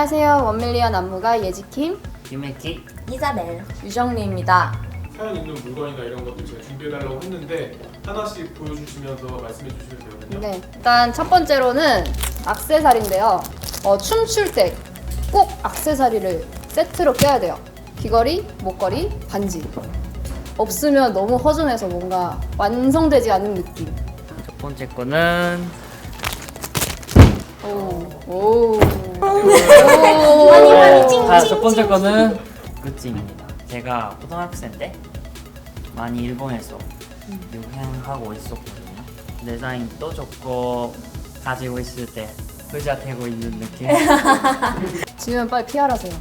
안녕하세요. 원밀리언 안무가 예지킴, 유메키 이자벨. 유정리입니다. 사연 있는 물건이나 이런 것들 제가 준비해달라고 했는데 하나씩 보여주시면서 말씀해 주시면 되거든요. 네, 일단 첫 번째로는 악세사리인데요. 어, 춤출 때 꼭 악세사리를 세트로 껴야 돼요. 귀걸이, 목걸이, 반지. 없으면 너무 허전해서 뭔가 완성되지 않은 느낌. 첫 번째 거는 오, 오. 많이 많이 찡. 아, 첫 번째 거는 굿즈입니다. 제가 고등학생 때 많이 일본에서 유행하고 있었거든요. 디자인도 좋고 가지고 있을 때 의자 대고 있는 느낌. 지금 빨리 PR하세요.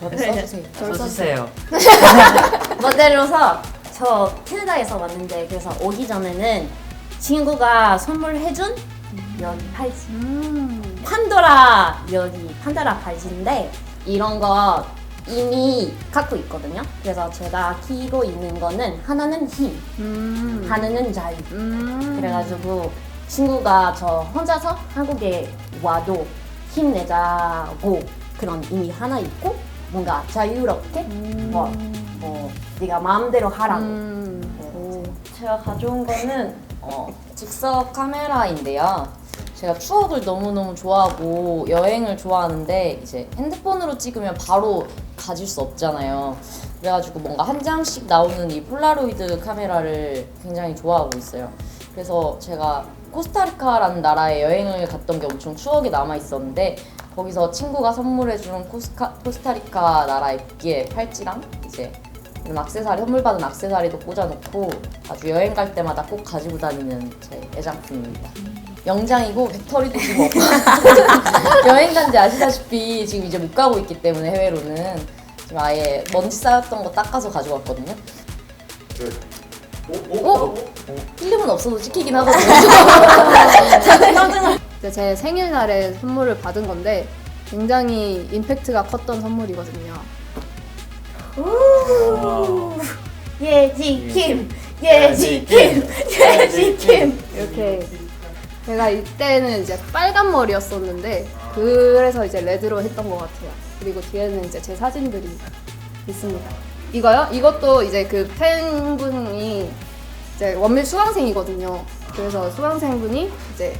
저를 써주세요. 저를. 써주세요. 모델로서 저 캐나다에서 왔는데 그래서 오기 전에는 친구가 선물해준 여기 팔찌. 음. 판도라 여기 판도라 팔찌인데 이런 거 이미 갖고 있거든요. 그래서 제가 끼고 있는 거는 하나는 힘, 음. 하나는 자유. 음. 그래가지고 친구가 저 혼자서 한국에 와도 힘내자고 그런 의미 하나 있고 뭔가 자유롭게 뭐, 뭐 네가 마음대로 하라고 음. 오. 제가 가져온 거는 어, 즉석 카메라인데요. 제가 추억을 너무너무 좋아하고 여행을 좋아하는데 이제 핸드폰으로 찍으면 바로 가질 수 없잖아요. 그래가지고 뭔가 한 장씩 나오는 이 폴라로이드 카메라를 굉장히 좋아하고 있어요. 그래서 제가 코스타리카라는 나라에 여행을 갔던 게 엄청 추억이 남아 있었는데 거기서 친구가 선물해준 코스카, 코스타리카 나라의 붓기에 팔찌랑 이제 이런 악세사리 선물 받은 악세사리도 꽂아놓고 아주 여행 갈 때마다 꼭 가지고 다니는 제 애장품입니다. 영장이고 배터리도 지금 없고 여행 간지 아시다시피 지금 이제 못 가고 있기 때문에 해외로는 지금 아예 먼지 쌓였던 거 닦아서 가지고 왔거든요. 오, 오, 어? 오, 필름은 없어도 찍히긴 하거든요. 이제 제 생일날에 선물을 받은 건데 굉장히 임팩트가 컸던 선물이거든요. 예지킴. 예지킴. 예지킴. 이렇게 제가 이때는 이제 빨간 머리였었는데 그래서 이제 레드로 했던 것 같아요. 그리고 뒤에는 이제 제 사진들이 있습니다. 이거요? 이것도 이제 그 팬분이 이제 원밀 수강생이거든요. 그래서 수강생분이 이제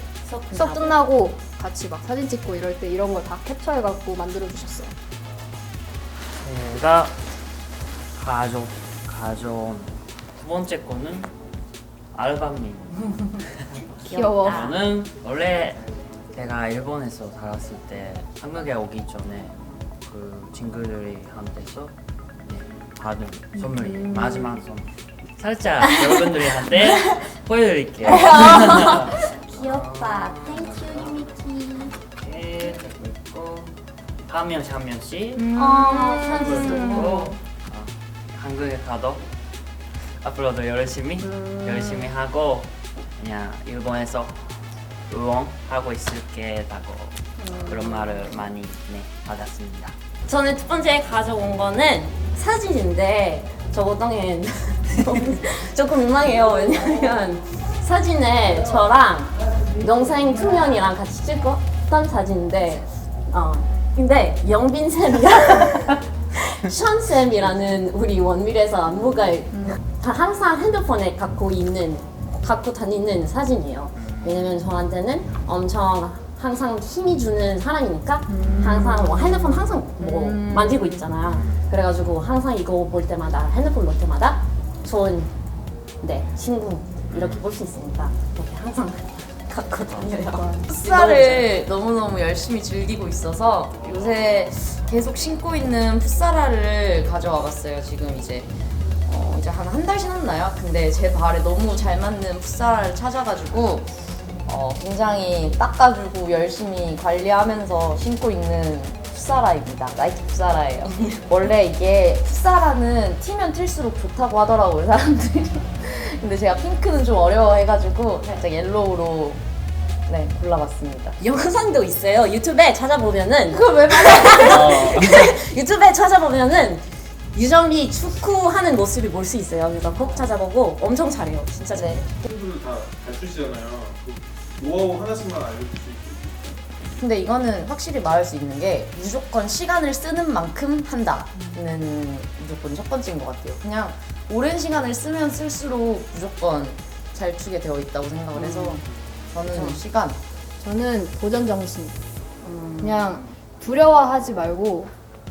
수업 끝나고 같이 막 사진 찍고 이럴 때 이런 걸 다 캡처해갖고 만들어 주셨어요. 제가 가져 가져온 두 번째 거는 알밤입니다. 귀여워. 저는 원래 제가 일본에서 살았을 때 한국에 오기 전에 그 친구들이 한테서 네, 받은 선물 이 마지막 선물. 살짝 여러분들이 한테 보여드릴게요. 귀엽다 땡큐 유미키 이렇게 들고 있고 한 명씩 한 명씩 어 선물 들고 어, 한국에 가도 앞으로도 열심히 열심히 하고 그냥 일본에서 응원하고 있을게라고 그런 말을 많이 네, 받았습니다. 저는 첫 번째 가져온 거는 사진인데 저거 땅에 조금 민망해요 왜냐면 사진에 저랑 영생 두 명이랑 같이 찍었던 사진인데 어 근데 영빈 쌤이랑 션 쌤이라는 우리 원밀에서 안무가 다 항상 핸드폰에 갖고 있는 갖고 다니는 사진이에요. 왜냐면 저한테는 엄청 항상 힘이 주는 사람이니까 항상 뭐 핸드폰 항상 뭐 만지고 있잖아요. 그래가지고 항상 이거 볼 때마다 핸드폰 볼 때마다 좋은 네 친구 이렇게 볼 수 있으니까 이렇게 항상 갖고 다녀요. 풋살을 너무너무 열심히 즐기고 있어서 요새 계속 신고 있는 풋사라를 가져와 봤어요. 지금 이제 어, 이제 한 한 달 신었나요? 근데 제 발에 너무 잘 맞는 풋사라를 찾아가지고 어, 굉장히 닦아주고 열심히 관리하면서 신고 있는 풋사라입니다. 나이키 풋사라예요. 원래 이게 풋사라는 튀면 튈수록 좋다고 하더라고요, 사람들이. 근데 제가 핑크는 좀 어려워해가지고 살짝 옐로우로 네 골라봤습니다. 영상도 있어요. 유튜브에 찾아보면은 그걸 왜 말해? 어, 유튜브에 찾아보면은 유정이 축구하는 모습을 볼수 있어요. 그래서 꼭 찾아보고 엄청 잘해요. 진짜 잘해요. 팬분들 다잘 추시잖아요. 그 노하우 하나씩만 알려줄 수 있어요. 근데 이거는 확실히 말할 수 있는 게 무조건 시간을 쓰는 만큼 한다는 무조건 첫 번째인 것 같아요. 그냥 오랜 시간을 쓰면 쓸수록 무조건 잘 추게 되어 있다고 생각을 해서 저는 시간. 저는 도전 정신. 그냥 두려워하지 말고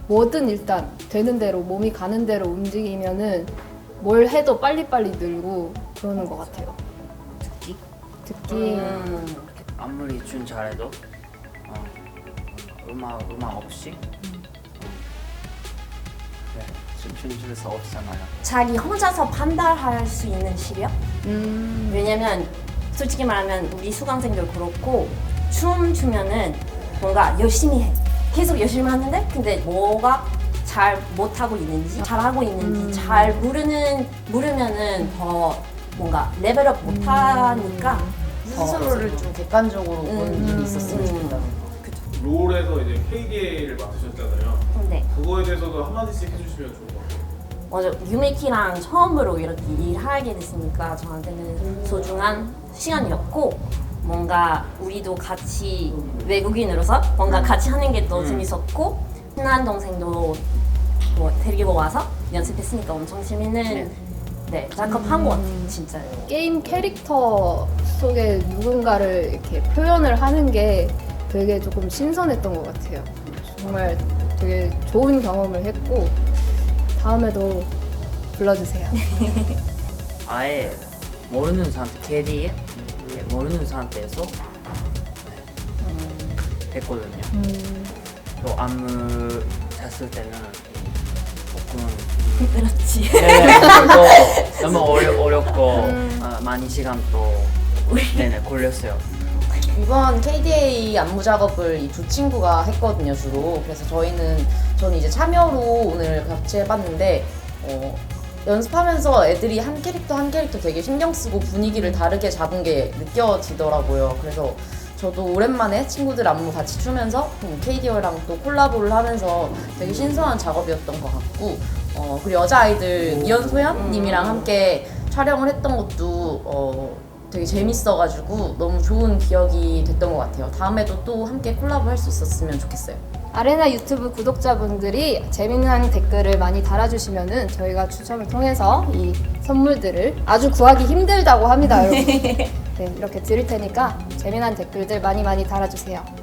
뭐든 일단 되는 대로 몸이 가는 대로 움직이면은 뭘 해도 빨리빨리 늘고 그러는 것 같아요. 특기? 특히 음. 아무리 준 잘해도 어, 음악 음악 없이 어, 네, 춤춘 줄수 없잖아요. 자기 혼자서 판단할 수 있는 실력? 음, 왜냐면 솔직히 말하면 우리 수강생들 그렇고 춤 추면은 뭔가 열심히 해. 계속 열심히 하는데 근데 뭐가 잘 못하고 있는지 잘하고 있는지 잘 모르는 모르면은 더 뭔가 레벨업 못하니까 더 스스로를 좀 객관적으로 보는 음, 일이 있었으면 음. 좋겠다는 롤에서 이제 KDA를 맡으셨잖아요. 네. 그거에 대해서도 한마디씩 해주시면 좋을 것 같아요. 맞아 유메키랑 처음으로 이렇게 일하게 됐으니까 저한테는 소중한 시간이었고 뭔가 우리도 같이 외국인으로서 뭔가 같이 하는 게더 음. 재밌었고 친한 동생도 뭐 데리고 와서 연습했으니까 엄청 재밌는 네. 네, 작업한 것 같아요 진짜요 게임 캐릭터 속에 누군가를 이렇게 표현을 하는 게 되게 조금 신선했던 것 같아요. 정말 되게 좋은 경험을 했고 다음에도 불러주세요. 아예 모르는 상태 캐리에 네, 모르는 상태에서 네, 했거든요. 음, 또 안무 잤을 때는 조금 그렇지 네, 그거 너무 어려, 어렵고 아, 많이 시간 또 네네 걸렸어요. 이번 KDA 안무 작업을 이 두 친구가 했거든요 주로 그래서 저희는 저는 이제 참여로 오늘 같이 해봤는데 어, 연습하면서 애들이 한 캐릭터 한 캐릭터 되게 신경 쓰고 분위기를 다르게 잡은 게 느껴지더라고요 그래서 저도 오랜만에 친구들 안무 같이 추면서 음, KDO랑 또 콜라보를 하면서 되게 신선한 작업이었던 것 같고 어, 그리고 여자아이들 이현소연 님이랑 함께 촬영을 했던 것도 어, 되게 재밌어가지고 너무 좋은 기억이 됐던 것 같아요. 다음에도 또 함께 콜라보 할 수 있었으면 좋겠어요. 아레나 유튜브 구독자분들이 재미난 댓글을 많이 달아주시면은 저희가 추첨을 통해서 이 선물들을 아주 구하기 힘들다고 합니다, 여러분. 네, 이렇게 드릴 테니까 재미난 댓글들 많이 많이 달아주세요.